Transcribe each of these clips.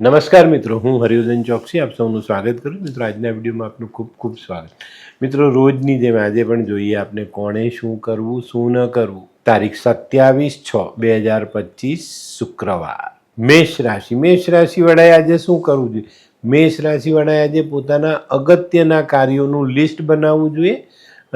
નમસ્કાર મિત્રો, હું હરિવર્ધન ચોકસી, આપ સૌનું સ્વાગત કરું મિત્રો, આજના વિડીયોમાં આપનું ખૂબ ખૂબ સ્વાગત. મિત્રો, રોજની જેમ આજે પણ જોઈએ આપને કોણે શું કરવું, શું ન કરવું. તારીખ સત્યાવીસ છ, બે હજાર પચીસ, શુક્રવાર. મેષ રાશિ. મેષ રાશિવાળાએ આજે શું કરવું જોઈએ? મેષ રાશિવાળાએ આજે પોતાના અગત્યના કાર્યોનું લિસ્ટ બનાવવું જોઈએ.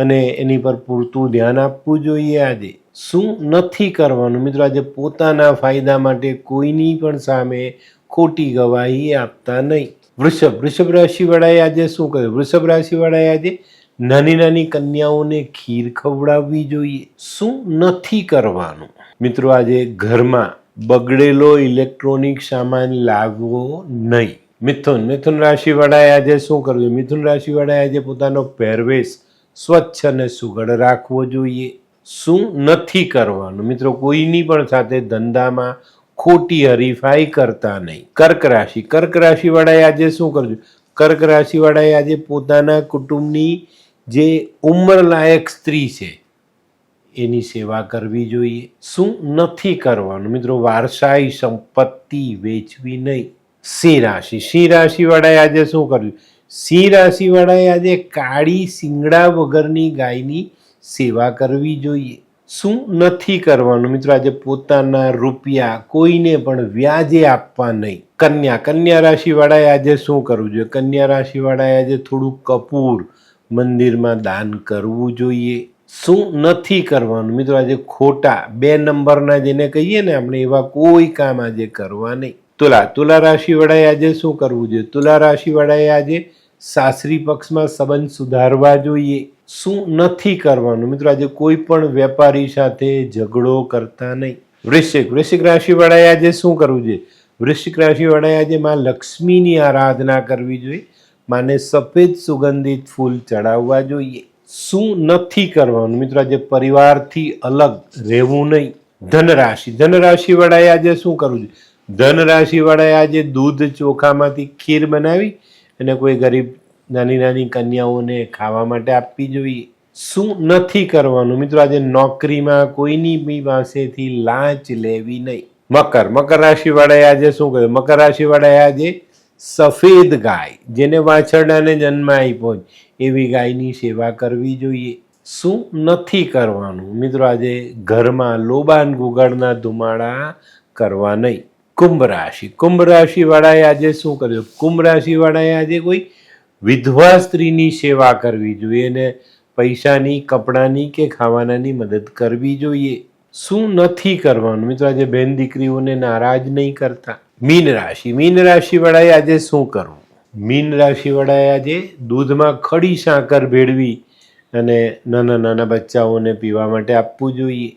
અને એની પર પૂરતું ધ્યાન આપવું જોઈએ આજે. શું નથી કરવાનું? મિત્રો, આજે પોતાના ફાયદા માટે કોઈની પણ સામે ખોટી ગવાહી આપતા નહીં. વૃષભ વૃષભ રાશિવાળાએ આજે શું કર્યું? વૃષભ રાશિવાળાએ આજે નાની નાની કન્યાઓને ખીર ખવડાવવી જોઈએ. શું નથી કરવાનું? મિત્રો, આજે ઘરમાં બગડેલો ઇલેક્ટ્રોનિક સામાન લાવવો નહીં. મિથુન મિથુન રાશિવાળાએ આજે શું કરવું મિથુન રાશિવાળાએ આજે પોતાનો પહેરવેશ સ્વચ્છ અને સુઘડ રાખવો જોઈએ. શું નથી કરવાનું? મિત્રો, કોઈની પણ સાથે ધંધામાં ખોટી હરીફાઈ કરતા નહીં. કર્ક રાશિ. કર્ક રાશિવાળાએ આજે શું કરજો કર્ક રાશિવાળાએ આજે પોતાના કુટુંબની જે ઉંમરલાયક સ્ત્રી છે, એની સેવા કરવી જોઈએ. શું નથી કરવાનું? મિત્રો, વારસાઈ સંપત્તિ વેચવી નહીં. સિંહ રાશિ. સિંહ રાશિવાળાએ આજે શું કર્યું? સિંહ રાશિવાળાએ આજે કાળી શિંગડા વગરની ગાયની સેવા કરવી જોઈએ. શું નથી કરવાનું? મિત્રો, આજે પોતાના રૂપિયા કોઈને પણ વ્યાજે આપવા નહીં. કન્યા કન્યા રાશિવાળાએ આજે શું કરવું જોઈએ? કન્યા રાશિવાળાએ આજે થોડું કપૂર મંદિરમાં દાન કરવું જોઈએ. શું નથી કરવાનું? મિત્રો, આજે ખોટા બે નંબરના જેને કહીએ ને, આપણે એવા કોઈ કામ આજે કરવા નહીં. તુલા તુલા રાશિવાળાએ આજે શું કરવું જોઈએ? તુલા રાશિવાળાએ આજે સાસરી પક્ષમાં સંબંધ સુધારવા જોઈએ. શું નથી કરવાનું? મિત્રો, આજે કોઈ પણ વેપારી સાથે ઝઘડો કરતા નહીં. વૃશ્ચિક વૃશ્ચિક રાશિવાળાએ આજે શું કરવું જોઈએ? વૃશ્ચિક રાશિવાળાએ આજે માં લક્ષ્મીની આરાધના કરવી જોઈએ. માને સફેદ સુગંધિત ફૂલ ચડાવવા જોઈએ. શું નથી કરવાનું? મિત્રો, આજે પરિવારથી અલગ રહેવું નહીં. ધનરાશિ, ધનરાશિવાળાએ આજે શું કરવું જોઈએ? ધનરાશિવાળાએ આજે દૂધ ચોખામાંથી ખીર બનાવી અને કોઈ ગરીબ નાની નાની કન્યાઓને ખાવા માટે આપવી જોઈએ. શું નથી કરવાનું? મિત્રો, આજે નોકરીમાં કોઈની બી પાસેથી લાંચ લેવી નહીં. મકર. મકર રાશિવાળાએ આજે શું કર્યું? મકર રાશિવાળાએ આજે સફેદ ગાય, જેને વાછરડાને જન્મ આપ્યો એવી ગાયની સેવા કરવી જોઈએ. શું નથી કરવાનું? મિત્રો, આજે ઘરમાં લોબાન ગુગળના ધુમાડા કરવા નહીં. કુંભ રાશિ. કુંભ રાશિવાળાએ આજે શું કર્યું? કુંભ રાશિવાળાએ આજે કોઈ વિધવા સ્ત્રીની સેવા કરવી જોઈએ અને પૈસાની, કપડાની કે ખાવાનાની મદદ કરવી જોઈએ. શું નથી કરવાનું? મિત્રો, આજે બેન દીકરીઓને નારાજ નહીં કરતા. મીન રાશિ. મીન રાશિવાળાએ આજે શું કરવું? મીન રાશિવાળાએ આજે દૂધમાં ખડી સાકર ભેળવી અને નાના નાના બચ્ચાઓને પીવા માટે આપવું જોઈએ.